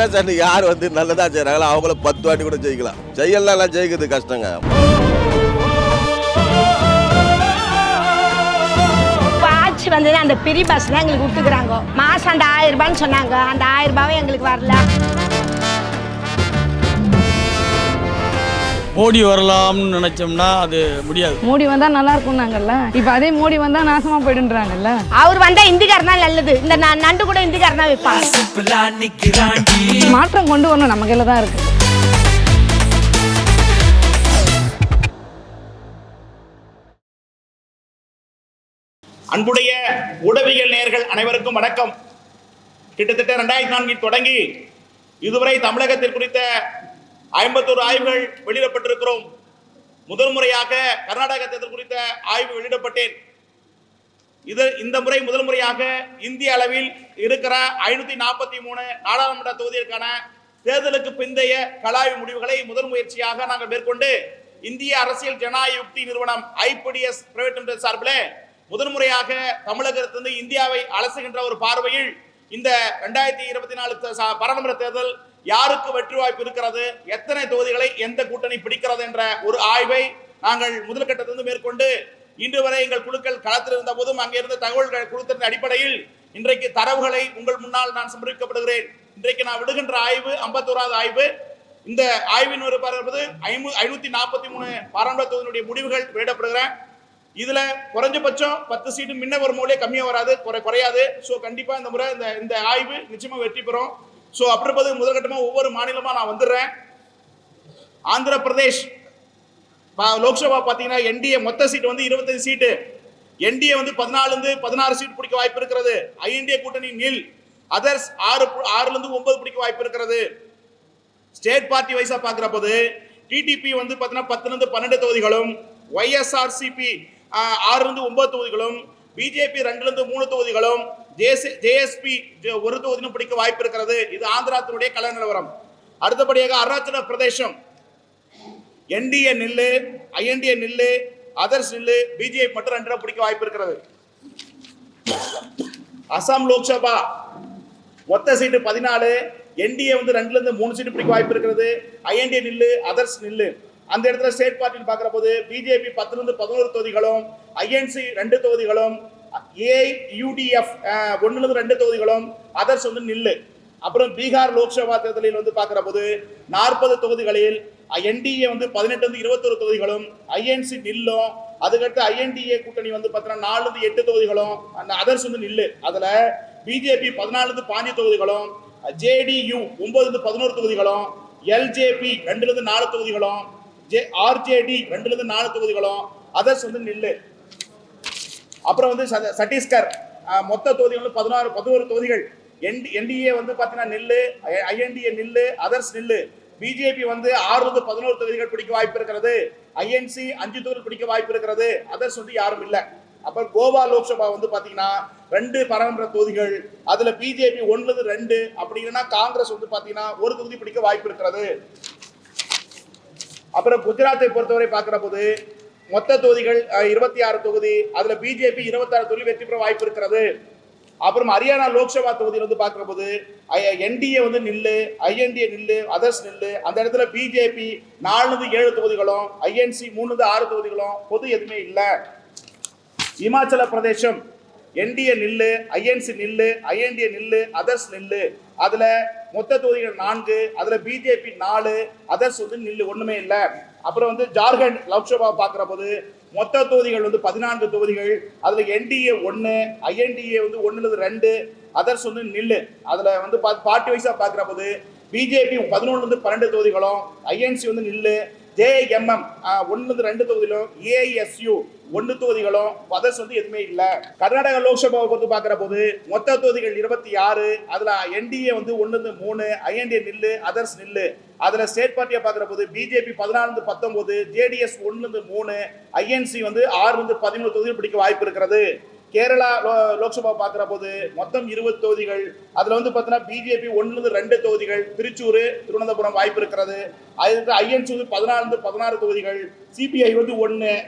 Contestant யார் வந்து நல்லதா செய்கிறாங்களோ அவங்கள பத்து வாட்டி கூட ஜெயிக்கலாம். ஜெயிக்கலாம் ஜெயிக்கிறது கஷ்டங்க. இப்போ ஆட்சி வந்தது அந்த பிரி பஸ் தான் எங்களுக்கு விட்டுக்கிறாங்க மாதம் அந்த ஆயிரம் ரூபான்னு சொன்னாங்க. அந்த ஆயிரம் ரூபாவும் எங்களுக்கு வரல. மோடி வரலாம்னு நினைச்சோம்னா அது முடியாது. மோடி வந்தா நல்லா இருக்கும்னாங்கல்ல இப்ப அதே மோடி வந்தா நாசமா போயிடுன்றாங்கல்ல. அவர் வந்தா இந்திக்காரன் தான் நல்லது. இந்த நண்டு கூட இந்திக்காரன் தான் வைப்பாங்க. மாற்றம் கொண்டு வரணும் நம்ம கையில தான் இருக்கு. அன்புடைய உடவியல் நேயர்கள் அனைவருக்கும் வணக்கம். கிட்டத்தட்ட ரெண்டாயிரத்தி நான்கில் தொடங்கி இதுவரை தமிழகத்தில் குறித்த ஐம்பத்தோரு ஆய்வுகள் வெளியிடப்பட்டிருக்கிறோம். முதல் முறையாக கர்நாடக தேர்தல் குறித்த ஆய்வு வெளியிடப்பட்டேன். இது இந்த முறை முதல் முறையாக இந்திய அளவில் இருக்கிற ஐநூத்தி நாற்பத்தி மூணு நாடாளுமன்ற தொகுதிகளுக்கான தேர்தலுக்கு பிந்தைய கலாய்வு முடிவுகளை முதல் முயற்சியாக நாங்கள் மேற்கொண்டு இந்திய அரசியல் ஜனநாயக யுக்தி நிறுவனம் ஐபிடிஎஸ் பிரைவேட் லிமிடெட் சார்பில் முதல் முறையாக தமிழகத்திலிருந்து இந்தியாவை அலசுகின்ற ஒரு பார்வையில் இந்த ரெண்டாயிரத்தி இருபத்தி நாலு பாராளுமன்ற தேர்தல் யாருக்கு வெற்றி வாய்ப்பு இருக்கிறது? எத்தனை தொகுதிகளை எந்த கூட்டணி பிடிக்கிறது என்ற ஒரு ஆய்வை நாங்கள் முதல் கட்டத்திலிருந்து மேற்கொண்டு இன்று வரை எங்கள் குழுக்கள் களத்தில் இருந்த போதும் அங்கிருந்து தகவல்கள் கொடுத்திருந்த அடிப்படையில் இன்றைக்கு தரவுகளை உங்கள் முன்னால் நான் சமர்ப்பிக்கப்படுகிறேன். இன்றைக்கு நான் விடுகின்ற ஆய்வு ஐம்பத்தோராவது ஆய்வு. இந்த ஆய்வின் ஒரு பார்ப்பது ஐநூத்தி நாற்பத்தி மூணு பாராளுமன்ற தொகுதியினுடைய முடிவுகள் வெளியிடப்படுகிறேன் இதுல குறைஞ்சபட்சம் பத்து சீட்டு முன்ன ஒரு மூலையே கம்மியா வராது குறை குறையாது. ஸோ கண்டிப்பா இந்த முறை இந்த இந்த ஆய்வு நிச்சயமா வெற்றி பெறும். ஸோ அப்புறம் முதற்கட்டமா ஒவ்வொரு மாநிலமா நான் வந்துடுறேன். ஆந்திர பிரதேஷ் பா- லோக்சபா பார்த்தீங்கன்னா என்டிஏ மொத்த சீட் வந்து இருபத்தஞ்சு சீட்டு. என்டிஏ வந்து பதினாலுல இருந்து பதினாறு சீட் பிடிக்க வாய்ப்பு இருக்கிறது. ஐஎன்டிஏ கூட்டணி நில். அதர்ஸ் ஆறு ஆறுலேருந்து ஆறுல இருந்து ஒன்பது பிடிக்க வாய்ப்பு இருக்கிறது. ஸ்டேட் பார்ட்டி வைஸா பார்க்குற போது டிடிபி வந்து பார்த்தீங்கன்னா பத்துல இருந்து பன்னெண்டு தொகுதிகளும் ஒய்எஸ்ஆர்சிபி ஆறுலேருந்து ஒன்பது தொகுதிகளும் பிஜேபி ரெண்டுலேருந்து மூணு தொகுதிகளும் ஜேஎஸ்பி ஒரு தொகுதியும் பிடிக்க வாய்ப்பு இருக்கிறது. இது ஆந்திராத்தினுடைய கல நிலவரம். அடுத்தபடியாக அருணாச்சல பிரதேசம். என்டிஏ நில்லு ஐஎன்டிஏ நில்லு அதர்ஸ் நில்லு பிஜேபி மட்டும் ரெண்டு பிடிக்க வாய்ப்பு இருக்கிறது. அசாம் லோக்சபா. மொத்த சீட்டு பதினாலு என்டிஏ வந்து ரெண்டுலேருந்து மூணு சீட்டு பிடிக்க வாய்ப்பு இருக்கிறது. ஐஎன்டிஏ நில்லு அதர்ஸ் நில்லு. அந்த இடத்துல ஸ்டேட் பார்ட்டின்னு பார்க்குற போது பிஜேபி பத்துலேருந்து பதினோரு தொகுதிகளும் ஐஎன்சி ரெண்டு தொகுதிகளும் ஏயுடிஎஃப் ஒன்றுலேருந்து ரெண்டு தொகுதிகளும் அதர்ஸ் வந்து நில்லு. அப்புறம் பீகார் லோக்சபா தேர்தலில் வந்து பார்க்குற போது நாற்பது தொகுதிகளில் என்டிஏ வந்து பதினெட்டு வந்து இருபத்தொரு தொகுதிகளும் ஐஎன்சி நில்லும் அதுக்கடுத்து ஐஎன்டிஏ கூட்டணி வந்து பார்த்தீங்கன்னா நாலுலேருந்து எட்டு தொகுதிகளும் அந்த அதர்ஸ் வந்து நில்லு. அதில் பிஜேபி பதினாலுலேருந்து பாஞ்சு தொகுதிகளும் ஜேடியு ஒன்பதுலேருந்து பதினோரு தொகுதிகளும் எல்ஜேபி ரெண்டுலேருந்து நாலு தொகுதிகளும் ஜே ஆர்ஜேடி ரெண்டுல இருந்து நாலு தொகுதிகளும் அதர்ஸ் வந்து நில்லு. அப்புறம் வந்து ச- மொத்த தொகுதிகள் வந்து பதினாறு பதினோரு தொகுதிகள். என் என்டிஏ வந்து பார்த்தீங்கன்னா நில்லு ஐஎன்டிஏ நில்லு அதர்ஸ் நில்லு. பிஜேபி வந்து ஆறுலருந்து பதினோரு தொகுதிகள் பிடிக்க வாய்ப்பு இருக்கிறது. ஐஎன்சி அஞ்சு தொகுதிகள் பிடிக்க வாய்ப்பு இருக்கிறது. அதர்ஸ் வந்து யாரும் இல்லை. அப்புறம் கோவா லோக்சபா வந்து பார்த்தீங்கன்னா ரெண்டு பாராளுமன்ற தொகுதிகள் அதில் பிஜேபி ஒன்றுலேருந்து ரெண்டு. அப்படி இல்லைன்னா காங்கிரஸ் வந்து பார்த்தீங்கன்னா ஒரு தொகுதி பிடிக்க வாய்ப்பு இருக்கிறது. அப்புறம் குஜராத்தை பொறுத்தவரை பார்க்குற போது மொத்த தொகுதிகள் இருபத்தி ஆறு தொகுதி அதில் பிஜேபி இருபத்தாறு தொகுதி வெற்றி பெற வாய்ப்பு இருக்கிறது. அப்புறம் ஹரியானா லோக்சபா தொகுதியில் வந்து பார்க்குற போது என்டிஏ வந்து நில்லு ஐஎன்டிஏ நில்லு அதர்ஸ் நில்லு. அந்த இடத்துல பிஜேபி நாலுது ஏழு தொகுதிகளும் ஐஎன்சி மூணுது ஆறு தொகுதிகளும் பொது எதுவுமே இல்லை. இமாச்சல பிரதேசம் என்டிஏ நில்லு ஐஎன்சி நில்லு ஐஎன்டிஏ நில்லு அதர்ஸ் நில்லு. அதில் மொத்த தொகுதிகள் நான்கு அதுல பிஜேபி நாலு அதர்ஸ் வந்து நில்லு ஒண்ணுமே இல்லை. அப்புறம் வந்து ஜார்க்கண்ட் லோக்சபா பார்க்கிற போது மொத்த தொகுதிகள் வந்து பதினான்கு தொகுதிகள் அதுல என்டிஏ ஒன்று ஐஎன்டிஏ வந்து ஒண்ணுல ரெண்டு அதர்ஸ் வந்து நில்லு. அதுல வந்து பார்ட்டி வைஸா பார்க்கிற போது பிஜேபி பதினொன்னுலேருந்து பன்னெண்டு தொகுதிகளும் ஐஎன்சி வந்து நில்லு. ஜேஎம்எம். ஒன்னு ரெண்டு தொகுதிகளும் ஏஐஎஸ்யூ ஒன்று தொகுதிகளும் அதர்ஸ் வந்து எதுவுமே இல்லை. கர்நாடக லோக்சபாவை பொறுத்து பார்க்குற போது மொத்த தொகுதிகள் இருபத்தி ஆறு அதில் என்டிஏ வந்து ஒன்று மூணு ஐஎன்டிஏ நில்லு அதர்ஸ் நில்லு. அதில் ஸ்டேட் பார்ட்டியை பார்க்குற போது பிஜேபி பதினாலு பத்தொம்போது ஜேடிஎஸ் ஒன்று மூணு ஐஎன்சி வந்து ஆறு வந்து பதிமூணு தொகுதியில் பிடிக்க வாய்ப்பு இருக்கிறது. கேரளா லோ- லோக்சபா பார்க்குற போது மொத்தம் இருபது தொகுதிகள். அதில் வந்து பார்த்தீங்கன்னா பிஜேபி ஒன்றுலேருந்து ரெண்டு தொகுதிகள். திருச்சூர் திருவனந்தபுரம் வாய்ப்பு இருக்கிறது. அதுக்கு ஐஎன்சி வந்து பதினாலு பதினாறு தொகுதிகள். சிபிஐ வந்து ஒன்று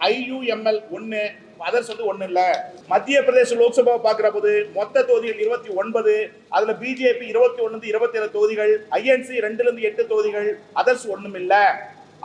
ஐயுஎம்எல் ஒன்று அதர்ஸ் வந்து ஒன்றும் இல்லை. மத்திய பிரதேச லோக்சபா பார்க்குற போது மொத்த தொகுதிகள் இருபத்தி ஒன்பது அதில் பிஜேபி இருபத்தி ஒன்றுலேருந்து இருபத்தி ஏழு தொகுதிகள். ஐஎன்சி ரெண்டுலேருந்து எட்டு தொகுதிகள். அதர்ஸ் ஒன்றும் இல்லை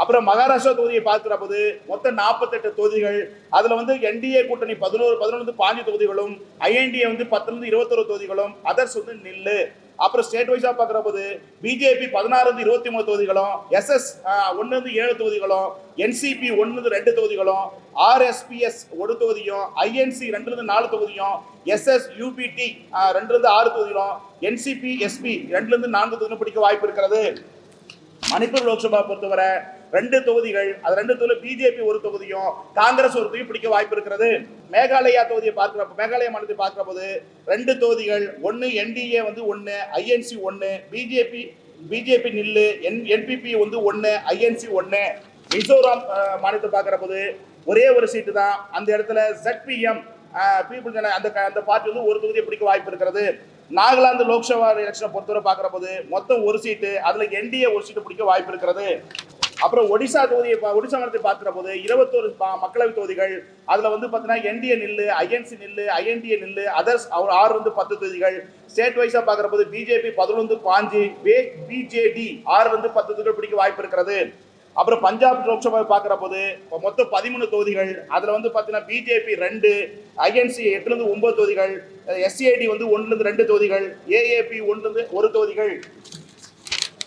அப்புறம் மகாராஷ்டிரா தொகுதியை பார்க்கிற போது மொத்தம் நாற்பத்தெட்டு தொகுதிகள். அதில் வந்து என்டிஏ கூட்டணி பதினோரு பதினொன்று பாஞ்சு தொகுதிகளும் ஐஎன்டிஏ வந்து பத்துலேருந்து இருபத்தொரு தொகுதிகளும் அதர்ஸ் வந்து நில்லு. அப்புறம் ஸ்டேட் வைஸாக பார்க்குற போது பிஜேபி பதினாறுலேருந்து இருபத்தி மூணு தொகுதிகளும் எஸ்எஸ் ஒன்றுலேருந்து ஏழு தொகுதிகளும் என்சிபி ஒன்றுலேருந்து ரெண்டு தொகுதிகளும் ஆர்எஸ்பிஎஸ் ஒரு தொகுதியும் ஐஎன்சி ரெண்டுலேருந்து நாலு தொகுதியும் எஸ்எஸ் யூபிடி ரெண்டுலேருந்து ஆறு தொகுதிகளும் என்சிபி எஸ்பி ரெண்டுலேருந்து நான்கு தொகுதியும் பிடிக்க வாய்ப்பு இருக்கிறது. மணிப்பூர் லோக்சபா பொறுத்தவரை ரெண்டு தொகுதிகள் அது ரெண்டு தொகுதியில் பிஜேபி ஒரு தொகுதியும் காங்கிரஸ் ஒரு தொகுதியும் பிடிக்க வாய்ப்பு இருக்கிறது. மேகாலயா தொகுதியை பார்க்குற மேகாலயா மாநிலத்தை பார்க்குற போது ரெண்டு தொகுதிகள் ஒன்று என்டிஏ வந்து ஒன்று ஐஎன்சி ஒன்று பிஜேபி பிஜேபி நில்லு என் என்பிபி வந்து ஒன்று ஐஎன்சி ஒன்று மிசோராம் மாநிலத்தை பார்க்குற போது ஒரே ஒரு சீட்டு தான். அந்த இடத்துல ZPM பீப்புள் அந்த அந்த பார்ட்டி வந்து ஒரு தொகுதியை பிடிக்க வாய்ப்பு இருக்கிறது. நாகாலாந்து லோக்சபா எலெக்ஷனை பொறுத்தவரை பார்க்குற போது மொத்தம் ஒரு சீட்டு அதில் என்டிஏ ஒரு சீட்டு பிடிக்க வாய்ப்பு இருக்கிறது. அப்புறம் ஒடிசா தொகுதியை ஒடிசா மாநிலத்தை பார்க்குற போது இருபத்தோரு மக்களவை தொகுதிகள் அதில் வந்து பார்த்தீங்கன்னா என்டிஏ நில்லு ஐஎன்சி நில்லு ஐஎன்டிஏ நில்லு அதர்ஸ் அவர் ஆறு வந்து பத்து தொகுதிகள். ஸ்டேட் வைஸாக பார்க்குற போது பிஜேபி பதினொன்று பாஞ்சு வே பிஜேடி ஆறு வந்து பத்து தொகுதிகள் பிடிக்க வாய்ப்பு இருக்கிறது. அப்புறம் பஞ்சாப் லோக்சபா பார்க்குற போது மொத்தம் பதிமூணு தொகுதிகள். அதில் வந்து பார்த்தீங்கன்னா பிஜேபி ரெண்டு ஐஎன்சி எட்டுலேருந்து ஒன்பது தொகுதிகள் எஸ்சிஐடி வந்து ஒன்றுலேருந்து ரெண்டு தொகுதிகள் ஏஏபி ஒன்றுலேருந்து ஒரு தொகுதிகள்.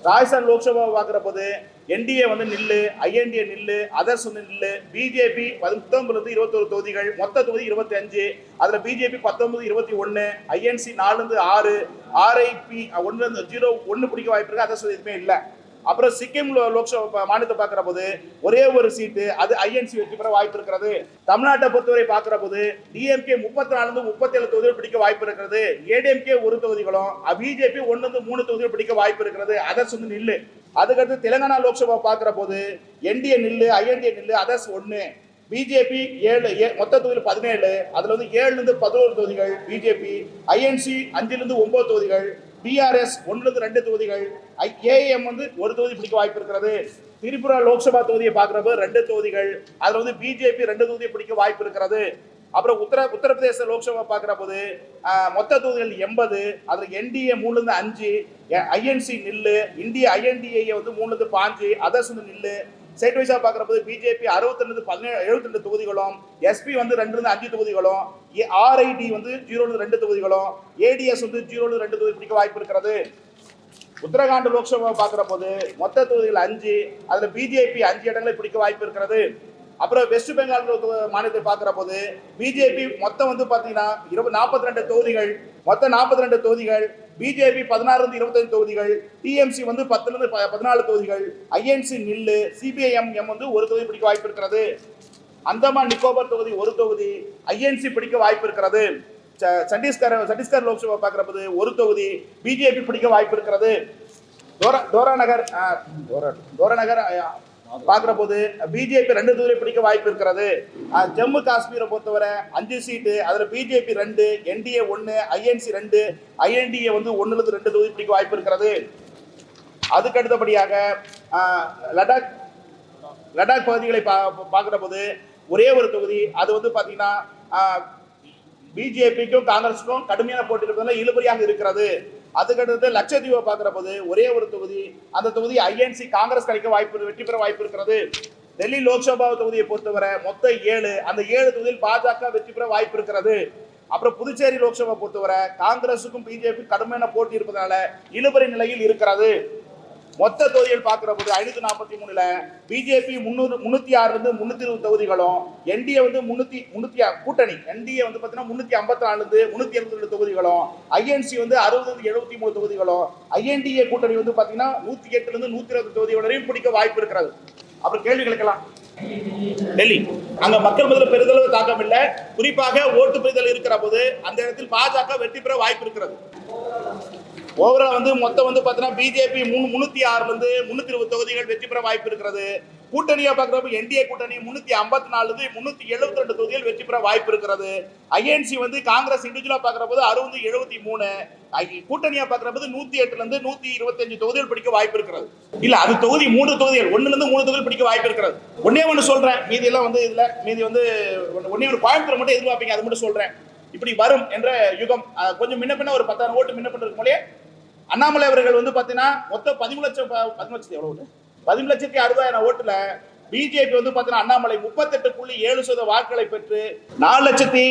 ராஜஸ்தான் லோக்சபா பார்க்குற போது என்டிஏ வந்து நில்லு ஐஎன்டிஏ நில்லு அதர்ஸ் வந்து நில்லு. பிஜேபி பத்தொன்பதுலேருந்து இருபத்தொரு தொகுதிகள் மொத்த தொகுதி இருபத்தி அஞ்சு அதில் பிஜேபி பத்தொன்பது இருபத்தி ஒன்று ஐஎன்சி நாலுலேருந்து ஆறு ஆர்ஐபி ஒன்று ஜீரோ ஒன்று பிடிக்க வாய்ப்பு இருக்குது அதர்ஸ் எதுவுமே இல்லை. அப்புறம் சிக்கிம் லோக்சபா மாநிலத்தை பார்க்கிற போது ஒரே ஒரு சீட்டு அது ஐஎன்சி வெற்றி பெற வாய்ப்பு இருக்கிறது. தமிழ்நாட்டை பொறுத்தவரை பார்க்கிற போது டிஎம்கே முப்பத்தி நாலு முப்பத்தி ஏழு தொகுதிகள் பிடிக்க வாய்ப்பு இருக்கிறது. ஏடிஎம்கே ஒரு தொகுதிகளும் பிஜேபி ஒன்னு இருந்து மூணு தொகுதிகள் பிடிக்க வாய்ப்பு இருக்கிறது. அதர்ஸ் வந்து நில்லு. அதுக்கடுத்து தெலுங்கானா லோக்சபா பார்க்கிற போது என்டிஏ நில்லு ஐஎன்டிஏ நில்லு அதர்ஸ் ஒன்னு. பிஜேபி ஏழு ஏ- மொத்த தொகுதியில் பதினேழு. அதுல வந்து ஏழுல இருந்து பதினோரு தொகுதிகள் பிஜேபி ஐஎன்சி அஞ்சுல இருந்து ஒன்பது தொகுதிகள் டிஆர்எஸ் ஒன்றுக்கு ரெண்டு தொகுதிகள் ஏஎம் வந்து ஒரு தொகுதி பிடிக்க வாய்ப்பு இருக்கிறது. திரிபுரா லோக்சபா தொகுதியை பார்க்குறப்ப ரெண்டு தொகுதிகள் அதில் வந்து பிஜேபி ரெண்டு தொகுதியை பிடிக்க வாய்ப்பு இருக்கிறது. அப்புறம் உத்தர உத்தரப்பிரதேச லோக்சபா பார்க்குற போது மொத்த தொகுதிகள் எண்பது அதில் என்டிஏ மூணுலேருந்து அஞ்சு ஐஎன்சி நில்லு இந்திய ஐஎன்டிஏ வந்து மூணுலேருந்து பாஞ்சு அதர்ஸ் வந்து நில்லு ஸ்டேட் வைஸாக பார்க்குறபோது பிஜேபி அறுபத்தி பதினேழு எழுபத்தி ரெண்டு தொகுதிகளும் எஸ்பி வந்து ரெண்டுலேருந்து அஞ்சு தொகுதிகளும் ஆர்ஐடி வந்து ஜீரோல ரெண்டு தொகுதிகளும் ஏடிஎஸ் வந்து ஜீரோல ரெண்டு தொகுதி பிடிக்க வாய்ப்பு இருக்கிறது. உத்தரகாண்ட் லோக்சபா பார்க்குற போது மொத்த தொகுதிகள் அஞ்சு அதில் பிஜேபி அஞ்சு இடங்களை பிடிக்க வாய்ப்பு இருக்கிறது. அப்புறம் வெஸ்ட் பெங்கால் மாநிலத்தை பார்க்குற போது பிஜேபி மொத்தம் வந்து பார்த்தீங்கன்னா இருபது நாற்பத்தி ரெண்டு தொகுதிகள் மொத்தம் நாற்பத்தி ரெண்டு தொகுதிகள் பிஜேபி பதினாறுலேருந்து இருபத்தஞ்சு தொகுதிகள் டிஎம்சி வந்து பத்துலேருந்து ப- பதினாலு தொகுதிகள் ஐஎன்சி நில்லு சிபிஐஎம்எம் வந்து ஒரு தொகுதி பிடிக்க வாய்ப்பு இருக்கிறது. அந்தமான் நிக்கோபர் தொகுதி ஒரு தொகுதி ஐஎன்சி பிடிக்க வாய்ப்பு இருக்கிறது. ச- சத்தீஸ்கர் சத்தீஸ்கர் லோக்சபா பார்க்குறது ஒரு தொகுதி பிஜேபி பிடிக்க வாய்ப்பு இருக்கிறது. டோரா டோரா நகர் அஹ், டோரா டோரா நகர் பார்க்குற போது பிஜேபி ரெண்டு தொகுதியை பிடிக்க வாய்ப்பு இருக்கிறது. ஜம்மு காஷ்மீரை பொறுத்தவரை அஞ்சு சீட்டு அதில் பிஜேபி ரெண்டு என்டிஏ ஒன்று ஐஎன்சி ரெண்டு ஐஎன்டிஏ வந்து ஒன்றுலேருந்து ரெண்டு தொகுதி பிடிக்க வாய்ப்பு இருக்கிறது. அதுக்கு அடுத்தபடியாக லடாக் லடாக் பகுதிகளை பா பார்க்குற போது ஒரே ஒரு தொகுதி அது வந்து பார்த்தீங்கன்னா பிஜேபிக்கும் காங்கிரஸுக்கும் கடுமையான போட்டி இருப்பதால இழுபறியாக இருக்கிறது. அதுக்கடுத்து லட்சத்தீவை பார்க்குற போது ஒரே ஒரு தொகுதி அந்த தொகுதி ஐஎன்சி காங்கிரஸ் கிடைக்க வாய்ப்பு வெற்றி பெற வாய்ப்பு இருக்கிறது. டெல்லி லோக்சபா தொகுதியை பொறுத்தவரை மொத்தம் ஏழு அந்த ஏழு தொகுதியில் பாஜக வெற்றி பெற வாய்ப்பு இருக்கிறது. அப்புறம் புதுச்சேரி லோக்சபா பொறுத்தவரை காங்கிரஸுக்கும் பிஜேபி கடுமையான போட்டி இருப்பதனால இழுபறி நிலையில் இருக்கிறது. மொத்த தொகுதிகள் பார்க்குற போது ஐநூத்தி நாற்பத்தி மூணுல பிஜேபி முன்னூறு முன்னூத்தி ஆறுல இருந்து முன்னூத்தி இருபது தொகுதிகளும் என்டிஏ வந்து முன்னூத்தி முன்னூத்தி ஆறு கூட்டணி. என்டிஏ வந்து பாத்தீங்கன்னா முன்னூத்தி ஐம்பத்தி நாலு இருந்து முன்னூத்தி எழுபத்தி ரெண்டு தொகுதிகளும் ஐஎன்சி வந்து அறுபது இருந்து எழுபத்தி மூணு தொகுதிகளும் ஐஎன்டிஏ கூட்டணி வந்து பாத்தீங்கன்னா நூத்தி எட்டுல இருந்து நூத்தி இருபது தொகுதி வரையும் பிடிக்க வாய்ப்பு இருக்கிறது. அப்புறம் கேள்வி கேட்கலாம். டெல்லி. அங்க மக்கள் முதல்ல பெரிதளவு தாக்கம் இல்லை. குறிப்பாக ஓட்டு பெறுதல் இருக்கிற போது அந்த இடத்தில் பாஜக வெற்றி பெற வாய்ப்பு இருக்கிறது. ஓவரால் வந்து மொத்தம் வந்து பார்த்தீங்கன்னா பிஜேபி மூணு முந்நூற்றி ஆறுலேருந்து முந்நூற்றி இருபது தொகுதிகள் வெற்றி பெற வாய்ப்பு இருக்கிறது. கூட்டணியாக பார்க்குறப்ப என்டிஏ கூட்டணி முந்நூற்றி ஐம்பத்தி நாலு முந்நூற்றி எழுபத்தி ரெண்டு தொகுதியில் வெற்றி பெற வாய்ப்பு இருக்கிறது. ஐஎன்சி வந்து காங்கிரஸ் இண்டிவிஜுவலாக பார்க்குறபோது அறுபது எழுபத்தி மூணு கூட்டணியாக பார்க்குறபோது நூற்றி எட்டுலேருந்து நூற்றி இருபத்தஞ்சு தொகுதிகள் பிடிக்க வாய்ப்பு இருக்கிறது. இல்லை அது தொகுதி மூன்று தொகுதிகள் ஒன்றுலேருந்து மூணு தொகுதிகள் பிடிக்க வாய்ப்பு இருக்கிறது. ஒன்னே ஒன்று சொல்கிறேன் மீதி எல்லாம் வந்து இதில் மீதி வந்து ஒன்றே ஒரு கோயம்புத்தூர் மட்டும் எதிர்பார்ப்பீங்க அது மட்டும் சொல்கிறேன் இப்படி வரும் என்ற யுகம். கொஞ்சம் முன்ன பின்ன ஒரு பத்தாயிரம் ஓட்டு முன்ன பின்ன இருக்கும் அண்ணாமலை அவர்கள் வந்து பார்த்தீங்கன்னா மொத்தம் பதிமூணு லட்சம் ப- பதிமூணு லட்சத்தி எவ்வளவு ஓட்டு? பதிமூணு லட்சத்தி அறுபதாயிரம் ஓட்டுல பிஜேபி வந்து பாத்தீங்கன்னா அண்ணாமலை முப்பத்தெட்டு புள்ளி ஏழு சதவீத வாக்குகளை பெற்று நாலு லட்சத்தி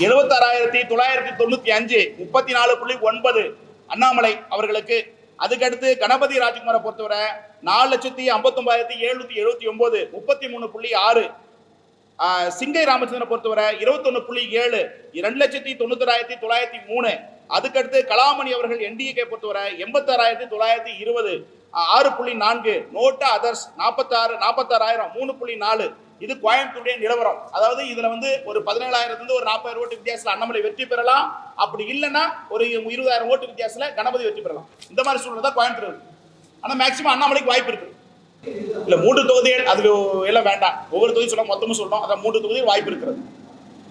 எழுபத்தாறாயிரத்தி தொள்ளாயிரத்தி தொண்ணூத்தி அஞ்சு முப்பத்தி நாலு புள்ளி ஒன்பது அண்ணாமலை அவர்களுக்கு. அதுக்கடுத்து கணபதி ராஜ்குமாரை பொறுத்தவரை நாலு லட்சத்தி ஐம்பத்தொன்பதாயிரத்தி எழுநூத்தி எழுபத்தி ஒன்பது முப்பத்தி மூணு புள்ளி ஆறு. சிங்கை ராமச்சந்திரனை பொறுத்தவரை இருபத்தொன்னு புள்ளி ஏழு இரண்டு லட்சத்தி தொண்ணூத்தாயிரத்தி தொள்ளாயிரத்தி மூணு. அதுக்கடுத்து கலாமணி அவர்கள் என்டிஏ பொறுத்தவரை எண்பத்தாறாயிரத்தி தொள்ளாயிரத்தி இருபது ஆறு புள்ளி நான்கு நோட்டா அதர்ஸ் நாற்பத்தாறு நாற்பத்தாறாயிரம் மூணு புள்ளி நாலு. இது கோயம்புத்தூருடைய நிலவரம். அதாவது இதுல வந்து ஒரு பதினேழாயிரத்துல இருந்து ஒரு நாற்பதாயிரம் ஓட்டு வித்தியாசத்துல அண்ணாமலை வெற்றி பெறலாம். அப்படி இல்லைன்னா ஒரு இருபதாயிரம் ஓட்டு வித்தியாசத்துல கணபதி வெற்றி பெறலாம். இந்த மாதிரி சூழ்நிலை தான் கோயம்புத்தூர் ஆனால் ஆனா மேக்சிமம் அண்ணாமலைக்கு வாய்ப்பு இருக்கு. இல்ல மூன்று தொகுதிகள் அது எல்லாம் வேண்டாம். ஒவ்வொரு தொகுதி சொல்ல மொத்தமும் சொல்லணும் அதான் மூன்று தொகுதிகள் வாய்ப்பு இருக்கிறது.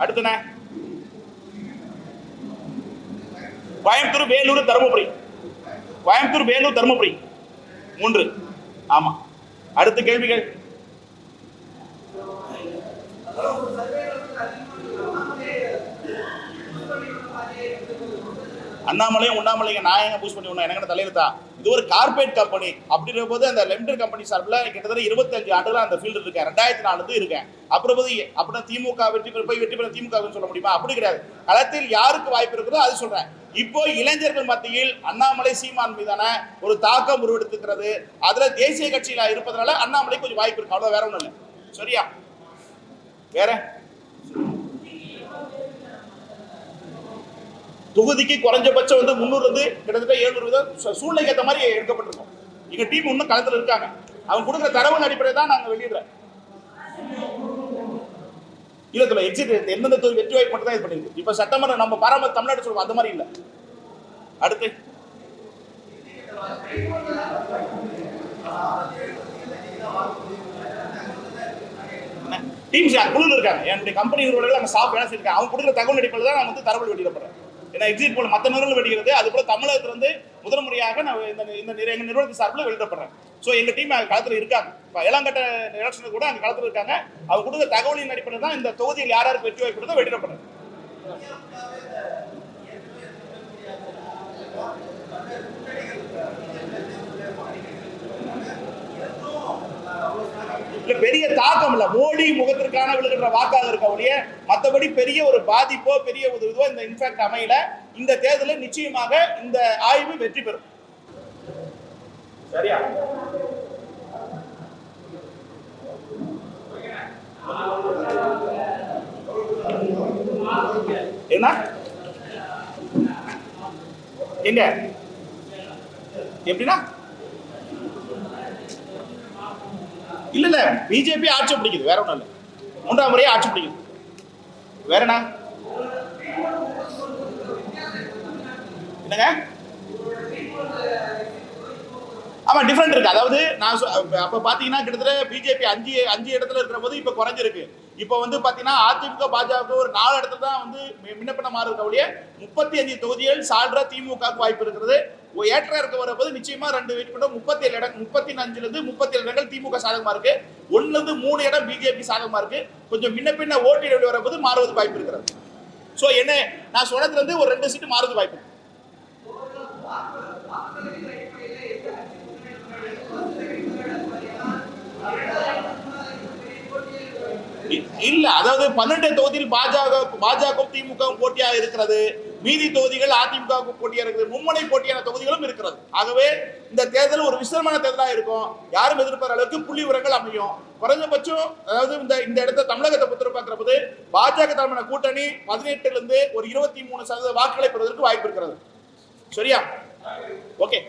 அடுத்தன கோயம்புத்தூர் வேலூர் தருமபுரி. கோயம்புத்தூர் வேலூர் தருமபுரி. மூன்று. ஆமா. அடுத்த கேள்விகள். அண்ணாமலையும் உண்ணாமலையும் நான் எங்க பூஸ் பண்ணி விடணும்? எனக்கு தலையெழுத்தா? இது ஒரு கார்பரேட் கம்பெனி அப்படின்ற போது அந்த லிமிடெட் கம்பெனி சார்பில் கிட்டத்தட்ட இருபத்தஞ்சு ஆண்டுகள் அந்த ஃபீல்டு இருக்கேன். ரெண்டாயிரத்தி நாலு இருக்கேன். அப்புறம் போது அப்படின்னா திமுக வெற்றி பெற போய் வெற்றி பெற திமுகன்னு சொல்ல முடியுமா? அப்படி கிடையாது. களத்தில் யாருக்கு வாய்ப்பு இருக்குதோ அது சொல்றேன். இப்போ இளைஞர்கள் மத்தியில் அண்ணாமலை சீமான் மீதான ஒரு தாக்கம் உருவெடுத்துக்கிறது. அதுல தேசிய கட்சியில இருப்பதனால அண்ணாமலை கொஞ்சம் வாய்ப்பு இருக்கு. அவ்வளவு வேற ஒண்ணும் இல்லை. சரியா? வேற? தொகுதிக்கு குறைஞ்சபட்சம் வந்து முந்நூறு வந்து கிட்டத்தட்ட எழுநூறு வீதம் சூழ்நிலைக்கு ஏற்ற மாதிரி எடுக்கப்பட்டிருக்கும். எங்க டீம் இன்னும் களத்துல இருக்காங்க. அவங்க கொடுக்குற தரவு அடிப்படையில் தான் நாங்க வெளியிடுறோம் இல்ல சொல்ல எக்ஸிட் எந்தெந்த தொகுதி வெற்றி வாய்ப்பு மட்டும் தான் இது பண்ணிருக்கு. இப்போ சட்டமன்ற நம்ம பாரம்பரிய தமிழ்நாடு சொல்லுவோம் அந்த மாதிரி இல்ல. அடுத்து. டீம்ஸ் குழுல இருக்காங்க. என்னுடைய கம்பெனி நிறுவனங்கள் அங்கே ஸ்டாஃப் வேலை செய்யிருக்காங்க அவங்க கொடுக்குற தகவல் அடிப்படையில் தான் நான் வந்து தரவல் வெளியிடப்படுறேன். ஏன்னா எக்ஸிட் போல மற்ற நிறுவனங்கள் வெளியிடுறது அது போல தமிழகத்துல முதல் முறையாக நான் இந்த இந்த எங்கள் நிறுவனத்தின் சார்பில் வெளியிடப்படுறேன். ஸோ எங்க டீம் களத்தில் இருக்காங்க. இப்போ ஏழாங்கட்ட எலெக்ஷனுக்கு கூட அந்த களத்தில் இருக்காங்க. அவங்க கொடுத்த தகவலின் அடிப்படையில் தான் இந்த தொகுதியில் யார் யாருக்கு வெற்றி வாய்ப்பு வெளியிடப்படுறேன் இல்ல பெரிய தாக்கம் இல்ல. மோடி முகத்திற்கான விழுகின்ற வாக்காக இருக்க ஒழிய மற்றபடி பெரிய ஒரு பாதிப்போ பெரிய ஒரு இதுவோ இந்த இன்ஃபேக்ட் அமையல. இந்த தேர்தலில் நிச்சயமாக இந்த ஆய்வு வெற்றி பெறும். சரியா? என்ன? எங்க? எப்படின்னா? இல்ல இல்ல பிஜேபி ஆட்சி பிடிக்குது வேற ஒண்ணும் இல்ல. மூன்றாம் முறையே ஆட்சி பிடிக்குது. வேற என்ன? என்னங்க? ஆமா டிஃப்ரெண்ட் இருக்கு. அதாவது நான் அப்போ அப்ப- பாத்தீங்கன்னா கிட்டத்தட்ட பிஜேபி அஞ்சு அஞ்சு இடத்துல இருக்கிற போது இப்ப குறைஞ்சிருக்கு. இப்ப வந்து பாத்தீங்கன்னா அதிமுக பாஜக ஒரு நாலு இடத்துல தான் வந்து மி- முன்னப்பின்ன மாறி முப்பத்தி அஞ்சு தொகுதிகள் சால்ரா திமுக வாய்ப்பு இருக்கிறது ஏற்ற இருக்க வரப்போது நிச்சயமா ரெண்டு வெற்றி முப்பத்தி ஏழு இடம் முப்பத்தி அஞ்சுல இருந்து முப்பத்தி ஏழு இடங்கள் திமுக சாதகமா இருக்கு. ஒண்ணுல இருந்து மூணு இடம் பிஜேபி சாதகமா இருக்கு. கொஞ்சம் முன்ன பின்ன ஓட்டு இடைவெளி வரப்போது மாறுவது வாய்ப்பு இருக்கிறது. சோ என்ன நான் சொன்னதுல இருந்து ஒரு ரெண்டு சீட்டு மாறுவது வாய்ப்பு இருக்கு. இ- இல்ல அதாவது பன்னெண்டு தொகுதியில் பாஜக பாஜக திமுக போட்டியா இருக்கிறது. மீதி தொகுதிகள் அதிமுக போட்டியா இருக்குது மும்முனை போட்டியான தொகுதிகளும் இருக்கிறது. ஆகவே இந்த தேர்தல் ஒரு விசிரமான தேர்தலா இருக்கும். யாரும் எதிர்பார்க்கிற அளவுக்கு புள்ளி விவரங்கள் அமையும். குறைஞ்சபட்சம் அதாவது இந்த இந்த இடத்த தமிழகத்தை பொறுத்த பார்க்கிற போது பாஜக தலைமையான கூட்டணி பதினெட்டுல இருந்து ஒரு இருபத்தி மூணு சதவீத வாக்குகளை பெறுவதற்கு வாய்ப்பு இருக்கிறது. சரியா? ஓகே.